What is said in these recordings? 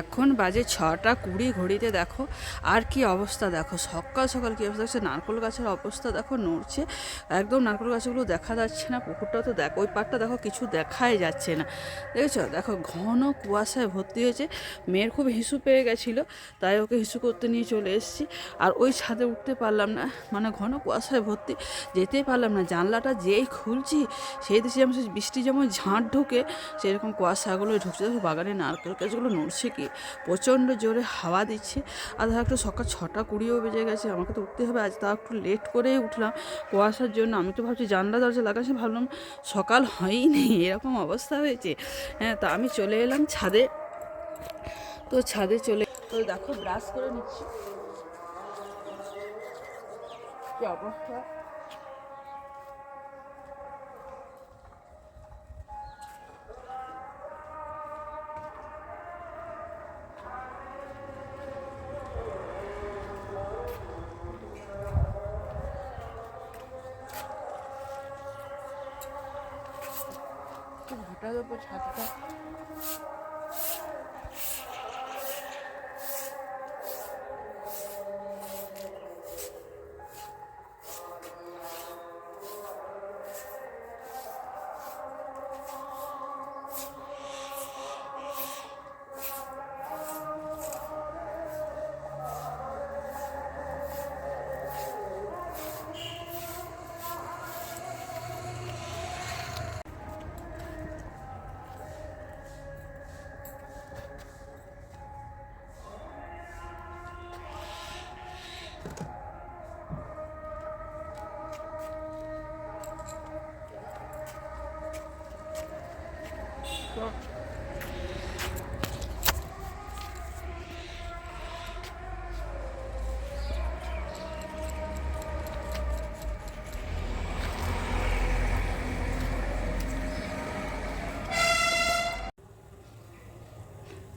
এখন বাজে ছটা কুড়ি ঘড়িতে দেখো, আর কি অবস্থা দেখো? সকাল সকাল কী অবস্থা দেখছ? নারকোল গাছের অবস্থা দেখো, নড়ছে। একদম নারকোল গাছগুলো দেখা যাচ্ছে না পুকুরটা তো দেখো ওই পাটটা দেখো কিছু দেখাই যাচ্ছে না। দেখেছ? দেখো, ঘন কুয়াশায় ভর্তি হয়েছে। মেয়ের খুব হিসু পেয়ে গেছিল, তাই ওকে হিসু করতে নিয়ে চলে এসেছি। আর ওই ছাদে উঠতে পারলাম না মানে ঘন কুয়াশায় ভর্তি। যেতেই পারলাম না, জানলাটা যেই খুলছি, সেই দেশে যেমন বৃষ্টি যেমন ঝাঁট ঢুকে, সেরকম কুয়াশাগুলো ঢুকছে। দেখো বাগানে নারকেল গাছগুলো নড়ছে কি প্রচণ্ড জোরে হাওয়া দিচ্ছে। আর ধর একটু সকাল ছটা কুড়িও বেজে গেছে, আমাকে তো উঠতে হবে, আজ তাও একটু লেট করেই উঠলাম। কুয়াশার জন্য আমি তো ভাবছি জানলা দরজা লাগাচ্ছি, ভাবলাম সকাল হয়ই নেই এরকম অবস্থা হয়েছে। হ্যাঁ তা আমি চলে এলাম ছাদে। তো ছাদে চলে, তো দেখো ব্রাশ করে নিচ্ছি। কি অবস্থা? হঠাৎ উপর ছাদটা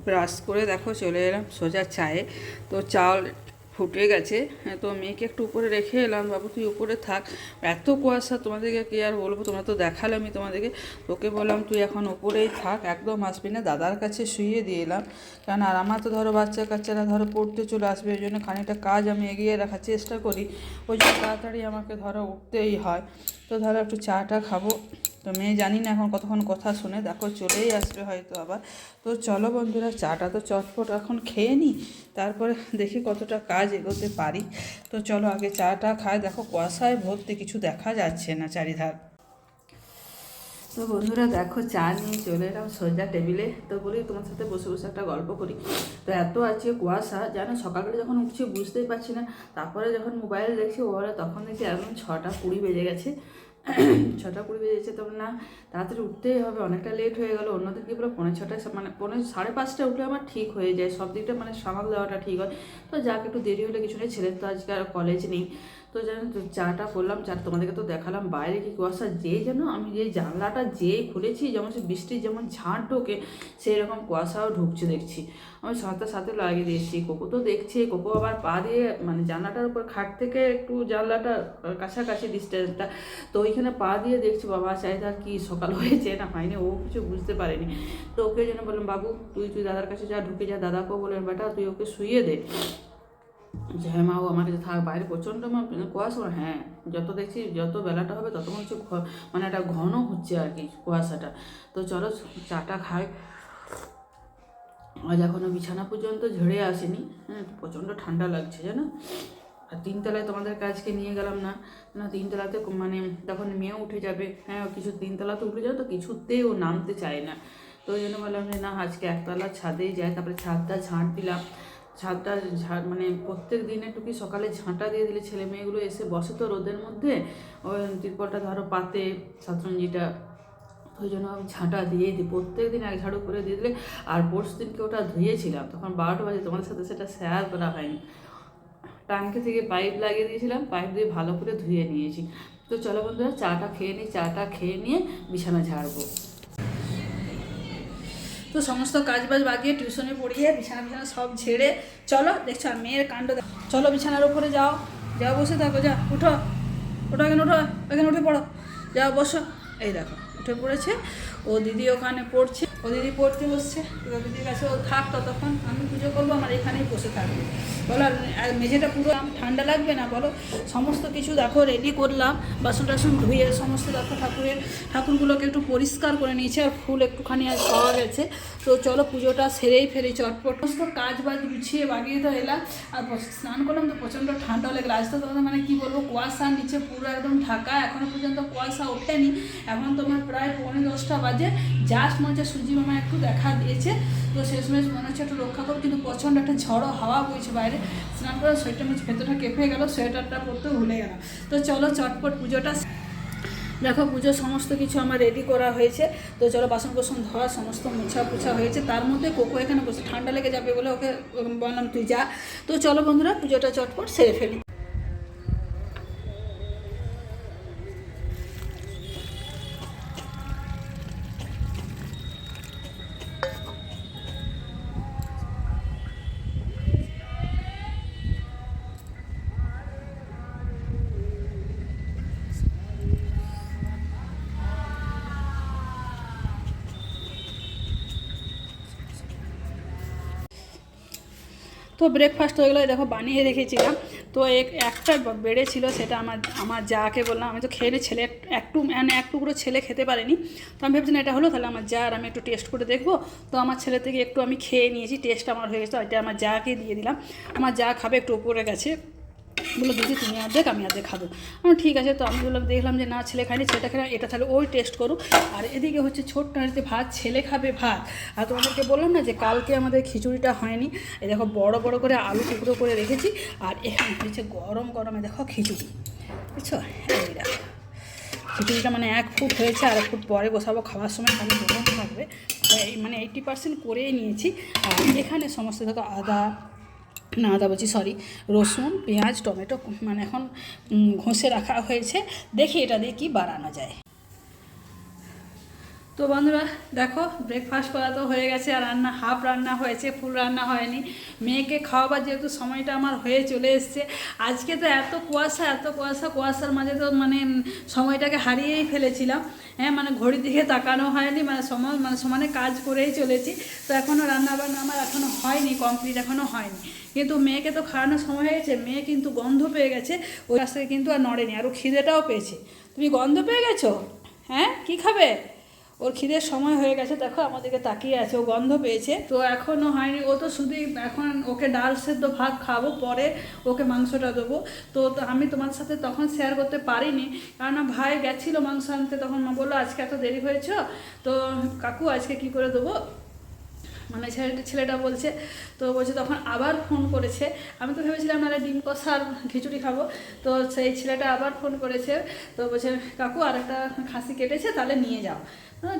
ব্রাশ করে দেখো চলে এলাম সোজা চায়ে। তো চাল ফুটে গেছে। হ্যাঁ, তো মেয়েকে একটু উপরে রেখে এলাম। বাবু তুই উপরে থাক। এত কুয়াশা তোমাদেরকে কি আর বলব? তোমরা তো দেখালে আমি তোমাদেরকে। তোকে বললাম তুই এখন উপরেই থাক। একদম আসবি না। দাদার কাছে শুয়ে দিয়ে এলাম। কারণ আর আমার তো ধরো বাচ্চা কাচ্চারা ধরো পড়তে চলে আসবে। ওই জন্য খানিকটা কাজ আমি এগিয়ে রাখার চেষ্টা করি। ওই জন্য তাড়াতাড়ি আমাকে ধরো উঠতেই হয়। তো ধরো একটু চাটা খাব। তো মেয়ে জানি না এখন কতক্ষণ কথা শুনে, দেখো চলেই আসবে হয়তো আবার। তো চলো বন্ধুরা, চাটা তো চটপট এখন খেয়ে নিই তারপরে দেখি কতটা কাজ এগোতে পারি। তো চলো আগে চাটা খায় দেখো কুয়াশায় ভর্তি, কিছু দেখা যাচ্ছে না চারিধার। তো বন্ধুরা, দেখো চা নিয়ে চলে এলাম সোজা টেবিলে। তো বলি তোমার সাথে বসে বসে একটা গল্প করি। তো এত আছে কুয়াশা, জানো সকালবেলা যখন উঠছি বুঝতেই পারছি না, তারপরে যখন মোবাইল দেখছি ওরা তখন দেখি একদম ছটা কুড়ি বেজে গেছে। ছটা কুড়ি বেজে বেজেছে তখন না। তাড়াতাড়ি উঠতেই হবে, অনেকটা লেট হয়ে গেলো। অন্যদের কি বলে পনেরো ছটায় মানে পনেরো সাড়ে পাঁচটায় উঠলে আমার ঠিক হয়ে যায়। সব দিকটা মানে সামাল দেওয়াটা ঠিক হয়। তো যাকে, একটু দেরি হলে কিছু নেই ছেলের তো আজকে আর কলেজ নেই। তো যেন চাটা করলাম চা তোমাদেরকে তো দেখালাম, বাইরে কি কুয়াশা, যে যেন আমি যে জানলাটা যে খুলেছি, যেমন সে বৃষ্টির যেমন ঝাঁট ঢোকে সেই রকম কুয়াশাও ঢুকছে দেখছি। আমি সাথে সাথে লাগিয়ে দিয়েছি কোকো তো দেখছে, কোকো আবার পা দিয়ে মানে জানলাটার উপর খাট থেকে একটু জানলাটা কাছাকাছি ডিস্টেন্সটা তো ওইখানে পা দিয়ে দেখছি, বাবা চাই চাহিদা কি? সকাল হয়েছে না হয়নি? ও কিছু বুঝতে পারেনি। তো ওকে যেন বললাম, বাবু, তুই তুই দাদার কাছে যা, ঢুকে যা, দাদাকেও বললেন বেটা, তুই ওকে শুয়ে দে। যে হ্যাঁ মা, ও আমার কাছে থাক, বাইরে প্রচণ্ড মা কুয়াশা হ্যাঁ যত দেখছি যত বেলাটা হবে, তত মনে হচ্ছে মানে একটা ঘন হচ্ছে আর কি কুয়াশাটা। তো চলো চাটা খাই। আজ এখনও বিছানা পর্যন্ত ঝেড়ে আসেনি হ্যাঁ প্রচণ্ড ঠান্ডা লাগছে, জানো? আর তিনতলায় তোমাদের কাজকে নিয়ে গেলাম না না তিনতলাতে মানে তখন মেয়েও উঠে যাবে হ্যাঁ কিছু তিনতলাতে উঠে যাবে, তো কিছুতেই ও নামতে চায় না। তো ওই জন্য বললাম যে না, আজকে একতলা ছাদেই যায় তারপরে ছাদটা ঝাঁট দিলাম। ঝাঁট মানে প্রত্যেক দিন একটু কি সকালে ঝাঁটা দিয়ে দিলে ছেলে মেয়েগুলো এসে বসে তো রোদের মধ্যে। ওই তিরপলটা ধরো পাতে, সাতরঞ্জিটা, ওই জন্য আমি ঝাঁটা দিয়ে দিই। প্রত্যেক দিন এক ঝাড়ু করে দিয়ে দিলে আর পরশু দিনকে ওটা ধুয়েছিলাম। তখন বারোটা বাজে, তোমাদের সাথে সেটা শেয়ার করা হয়নি। টাঙ্কি থেকে পাইপ লাগিয়ে দিয়েছিলাম পাইপ দিয়ে ভালো করে ধুয়ে নিয়েছি। তো চলো বন্ধুরা, চাটা খেয়ে নিই, চাটা খেয়ে নিয়ে বিছানা ঝাড়বো। তো সমস্ত কাজ বাজ বাগিয়ে টিউশনে পড়িয়ে বিছানা বিছানা সব ঝেড়ে, চলো দেখছ আর মেয়ের কাণ্ড। চলো বিছানার উপরে যাও। যাও বসে থাকো, যা, উঠো। ওঠো এখানে, উঠো, এখানে উঠে পড়ো। যাও, বসো। এই দেখো, উঠে পড়েছে। ও দিদি ওখানে পড়ছে। ও দিদি পড়তে বসছে। দিদির কাছে ও থাক ততক্ষণ আমি পুজো করব, আমার এখানেই বসে থাকবে। বলো, আর মেঝেটা পুরো ঠান্ডা লাগবে না? বলো, সমস্ত কিছু দেখো রেডি করলাম। বাসন টাসন ধুয়ে সমস্ত দেখো ঠাকুরের, ঠাকুরগুলোকে একটু পরিষ্কার করে নিয়েছে, আর ফুল একটুখানি আর পাওয়া গেছে। তো চলো, পুজোটা সেরেই ফেরি চটপট। সমস্ত কাজ বাজ গুছিয়ে বাগিয়ে তো এলাম। আর স্নান করলাম তো প্রচণ্ড ঠান্ডা লেগে আজ তো তোমাদের মানে কি বলব, কুয়াশা, নিচে পুরো একদম ঢাকা। এখনও পর্যন্ত কুয়াশা ওঠেনি। এখন তোমার প্রায় পৌনে দশটা বাজে। জাস্ট মনে হচ্ছে সূর্যি মামা, একটু দেখা দিয়েছে। তো শেষমেশ মনে হচ্ছে একটু রক্ষা করো, কিন্তু প্রচণ্ড একটা ঝড়ো হাওয়া বইছে বাইরে। স্নান করে সোয়েটার নিচে ভেতরটা কেঁপে গেল সোয়েটারটা পরতে ভুলে গেলাম। তো চলো চটপট পুজোটা দেখো, পুজোর সমস্ত কিছু আমার রেডি করা হয়েছে। তো চলো বাসন কোসন ধোয়া, সমস্ত মোছা পোছা হয়েছে। তার মধ্যে কোকো এখানে বসে ঠান্ডা লেগে যাবে বলে ওকে বললাম, তুই যা। তো চলো বন্ধুরা, পুজোটা চটপট সেরে ফেলি। তো ব্রেকফাস্ট হয়ে গেলো এই দেখো বানিয়ে রেখেছিলাম। তো এক- একটা বেড়েছিল সেটা আমার আমার যাকে বললাম, আমি তো খেয়ে ছেলে একটু মানে এক টুকরো ছেলে খেতে পারেনি। তো আমি ভেবেছিলাম এটা হলো, তাহলে আমার যা, আর আমি একটু টেস্ট করে দেখব। তো আমার ছেলে থেকে একটু আমি খেয়ে নিয়েছি টেস্ট আমার হয়ে গেছে এটা আমার যাকে দিয়ে দিলাম। আমার যা খাবে একটু উপরে গেছে। বলল, দিদি, তুমি অর্ধেক আমি অর্ধেক খাব। আমি ঠিক আছে। তো আমি বললাম, দেখলাম যে না, ছেলে খায়নি ছেলেটা খায় এটা তাহলে ওই টেস্ট করুক। আর এদিকে হচ্ছে ছোট্ট হাঁড়িতে ভাত, ছেলে খাবে ভাত। আর তোমাদেরকে বললাম না যে কালকে আমাদের খিচুড়িটা হয়নি। এই দেখো, বড় বড় করে আলু টুকরো করে রেখেছি, আর এখানে হচ্ছে গরম গরমে দেখো খিচুড়ি। বুঝছ? দেখো। খিচুড়িটা মানে এক ফুট হয়েছে, আর এক ফুট পরে বসাবো, খাওয়ার সময় খালি গরম থাকবে। মানে এইটি পার্সেন্ট করেই নিয়েছি। আর এখানে সমস্ত, দেখো আদা না আদা বলছি সরি রসুন, পেঁয়াজ, টমেটো মানে এখন ঘষে রাখা হয়েছে। দেখি এটা দিয়ে কী বাড়ানো যায়। তো বন্ধুরা, দেখো ব্রেকফাস্ট করা তো হয়ে গেছে, আর রান্না হাফ রান্না হয়েছে ফুল রান্না হয়নি। মেয়েকে খাওয়াবার যেহেতু সময়টা আমার হয়ে চলে এসছে, আজকে তো এত কুয়াশা এত কুয়াশা, কুয়াশার মাঝে তো মানে সময়টাকে হারিয়েই ফেলেছিলাম। হ্যাঁ মানে ঘড়ির দিকে তাকানো হয়নি মানে সময় মানে সমানে কাজ করেই চলেছি। তো এখনও রান্না বান্না আমার এখনও হয়নি কমপ্লিট এখনও হয়নি। কিন্তু মেয়েকে তো খাওয়ানোর সময় হয়েছে, মেয়ে কিন্তু গন্ধ পেয়ে গেছে, ওই কাছ থেকে কিন্তু আর নড়েনি, আর ও খিদেটাও পেয়েছে। তুমি গন্ধ পেয়ে গেছো? হ্যাঁ কি খাবে? ওর খিদের সময় হয়ে গেছে, দেখো আমাদেরকে তাকিয়ে আছে, ও গন্ধ পেয়েছে। তো এখনও হয়নি, ও তো শুধু এখন ওকে ডাল সেদ্ধ ভাত খাব, পরে ওকে মাংসটা দেবো। তো আমি তোমার সাথে তখন শেয়ার করতে পারিনি, কারণ ভাই গেছিল মাংস আনতে, তখন মা বলল, আজকে এত দেরি হয়েছ। তো কাকু, আজকে কি করে দেবো? মানে ছেলেটা ছেলেটা বলছে, তো বলছে তখন আবার ফোন করেছে। আমি তো ভেবেছিলাম না ডিম কষা আর খিচুড়ি খাব। তো সেই ছেলেটা আবার ফোন করেছে, তো বলছে, কাকু আর একটা খাসি কেটেছে, তাহলে নিয়ে যাও।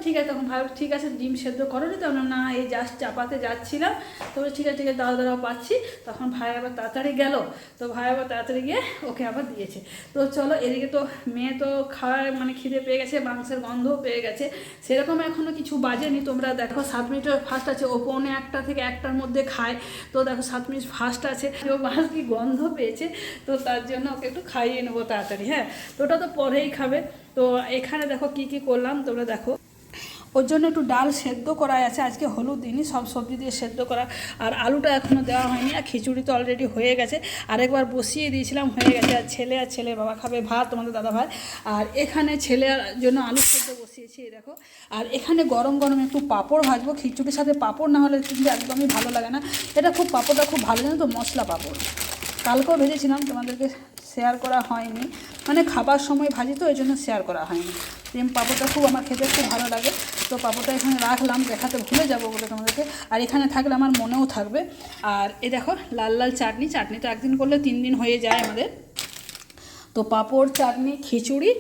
ঠিক আছে, তখন ভাই ঠিক আছে, ডিম সেদ্ধ করো নি তো। আমি না, এই জাস্ট চাপাতে যাচ্ছিলাম। তো ঠিক আছে ঠিক আছে দাঁড়াও দাঁড়াও পাচ্ছি। তখন ভাই আবার তাড়াতাড়ি গেল। তো ভাই আবার তাড়াতাড়ি গিয়ে ওকে আবার দিয়েছে। তো চলো, এদিকে তো মেয়ে তো খাওয়ার মানে খিদে পেয়ে গেছে, মাংসের গন্ধও পেয়ে গেছে। সেরকম এখনও কিছু বাজেনি। তোমরা দেখো, সাত মিনিটের ফার্স্ট আছে। ও পৌনে একটা থেকে একটার মধ্যে খায়। তো দেখো, সাত মিনিট ফার্স্ট আছে। ও বাস কি গন্ধ পেয়েছে। তো তার জন্য ওকে একটু খাইয়ে নেব তাড়াতাড়ি হ্যাঁ। তো ওটা তো পরেই খাবে। তো এখানে দেখো কি কি করলাম, তোমরা দেখো। ওর জন্য একটু ডাল সেদ্ধ করা আছে। আজকে হলুদ দিনই সব সবজি দিয়ে সেদ্ধ করা। আর আলুটা এখনও দেওয়া হয়নি, আর খিচুড়ি তো অলরেডি হয়ে গেছে। আরেকবার বসিয়ে দিয়েছিলাম, হয়ে গেছে। আর ছেলে আর ছেলে বাবা খাবে ভাত, তোমাদের দাদা ভাই। আর এখানে ছেলের জন্য আলু সেদ্ধ বসিয়েছি, এই দেখো। আর এখানে গরম গরম একটু পাঁপড় ভাজবো, খিচুড়ির সাথে পাঁপড় না হলে কিন্তু একদমই ভালো লাগে না। এটা খুব পাঁপড়টা খুব ভালো, জানো তো? মশলা পাঁপড়। কালকেও ভেজেছিলাম, তোমাদেরকে শেয়ার করা হয়নি। মানে খাবার সময় ভাজি তো ওই জন্য শেয়ার করা হয়নি। ডিম পাঁপড়টা খুব আমার খেতে খুব ভালো লাগে। তো পাঁপড়টা এখানে রাখলাম, দেখাতে ভুলে যাব বলে তোমাদেরকে। আর এখানে থাকলে আমার মনেও থাকবে। আর এ দেখো, লাল লাল চাটনি। চাটনি তো একদিন করলে তিন দিন হয়ে যায় আমাদের। তো পাঁপড়, চাটনি, খিচুড়ি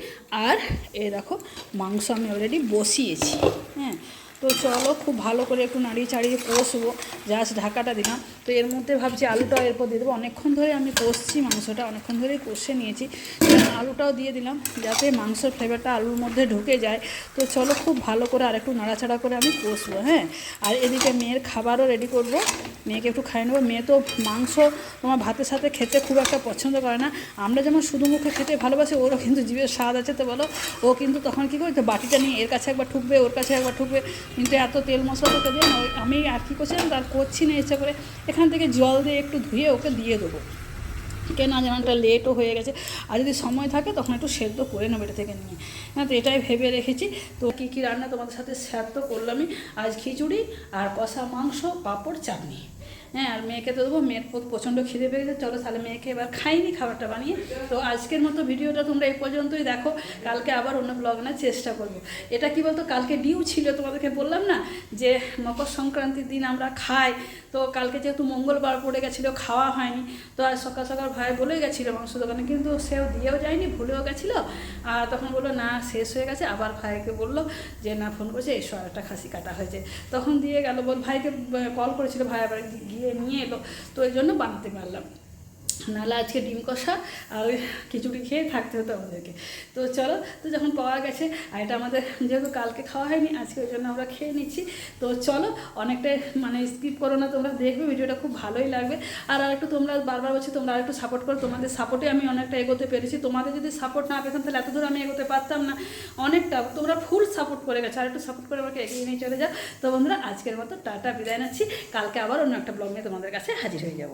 আর এ দেখো, মাংস আমি অলরেডি বসিয়েছি। হ্যাঁ তো চলো খুব ভালো করে একটু নাড়িয়ে চাড়িয়ে কষবো। জাস্ট ঢাকাটা দিলাম। তো এর মধ্যে ভাবছি আলুটাও এরপর দিয়ে দেবো। অনেকক্ষণ ধরে আমি কষছি মাংসটা, অনেকক্ষণ ধরেই কষে নিয়েছি। আলুটাও দিয়ে দিলাম যাতে মাংসের ফ্লেভারটা আলুর মধ্যে ঢুকে যায়। তো চলো খুব ভালো করে আর একটু নাড়াচাড়া করে আমি কষবো হ্যাঁ? আর এদিকে মেয়ের খাবারও রেডি করব। মেয়েকে একটু খাইয়ে নেব। মেয়ে তো মাংস তোমার ভাতের সাথে খেতে খুব একটা পছন্দ করে না। আমরা যেমন শুধু মুখে খেতে ভালোবাসি, ওরও কিন্তু জীবের স্বাদ আছে, তো বলো। ও কিন্তু তখন কী করে তো বাটিটা নিয়ে এর কাছে একবার ঠুকবে, ওর কাছে একবার ঠুকবে। কিন্তু এত তেল মশলা তোকে দিয়ে না, ওই- আমি আর কি করছিলাম, তার করছি না ইচ্ছা করে, এখান থেকে জল দিয়ে একটু ধুয়ে ওকে দিয়ে দেবো। কেন যেন একটা লেটও হয়ে গেছে। আর যদি সময় থাকে, তখন একটু সেদ্ধ করে নেব এটা থেকে নিয়ে। হ্যাঁ তো এটাই ভেবে রেখেছি। তো কী কী রান্না তোমাদের সাথে শেয়ার তো করলামই? আজ খিচুড়ি আর কষা মাংস, পাঁপড়, চাটনি। হ্যাঁ আর মেয়েকে তো দেবো, মেয়ের প্রচণ্ড খিদে পেয়ে গেছে চলো তাহলে মেয়েকে এবার খাইনি, খাবারটা বানিয়ে। তো আজকের মতো ভিডিওটা তোমরা এই পর্যন্তই দেখো। কালকে আবার অন্য ব্লগ আনার চেষ্টা করব। এটা কি বলতো, কালকে ডিউ ছিল, তোমাদেরকে বললাম না? যে মকর সংক্রান্তির দিন আমরা খাই। তো কালকে যেহেতু মঙ্গলবার পড়ে গেছিল, খাওয়া হয়নি। তো আজ সকাল সকাল ভাই বলে গেছিল মাংস দোকানে, কিন্তু সেও দিয়েও যায়নি, ভুলেও গেছিল। আর তখন বলল, না, শেষ হয়ে গেছে। আবার ভাইকে বলল যে, না ফোন করেছে, এসো, আর একটা খাসি কাটা হয়েছে। তখন দিয়ে গেল, বল, ভাইকে কল করেছিল, ভাই আবার গিয়ে নিয়ে এলো তো এই জন্য বানাতে পারলাম নাহলে আজকে ডিম কষা আর খিচুড়ি খেয়ে থাকতে হতো আমাদেরকে। তো চলো, তো যখন পাওয়া গেছে, আর এটা আমাদের যেহেতু কালকে খাওয়া হয়নি, আজকে ওই জন্য আমরা খেয়ে নিচ্ছি। তো চলো, অনেকটাই মানে স্কিপ করো না, তোমরা দেখবে ভিডিওটা খুব ভালোই লাগবে। আর আর একটু তোমরা বারবার বলছি, তোমরা আর একটু সাপোর্ট করো, তোমাদের সাপোর্টে আমি অনেকটা এগোতে পেরেছি। তোমাদের যদি সাপোর্ট না পেতাম, তাহলে এত দূর আমি এগোতে পারতাম না। অনেকটা, তোমরা ফুল সাপোর্ট করে গেছো। আর একটু সাপোর্ট করে আমাকে এগিয়ে নিয়ে চলে যাও। তো বন্ধুরা, আজকের মতো টাটা, বিদায় নাচ্ছি। কালকে আবার অন্য একটা ব্লগ নিয়ে তোমাদের কাছে হাজির হয়ে যাব।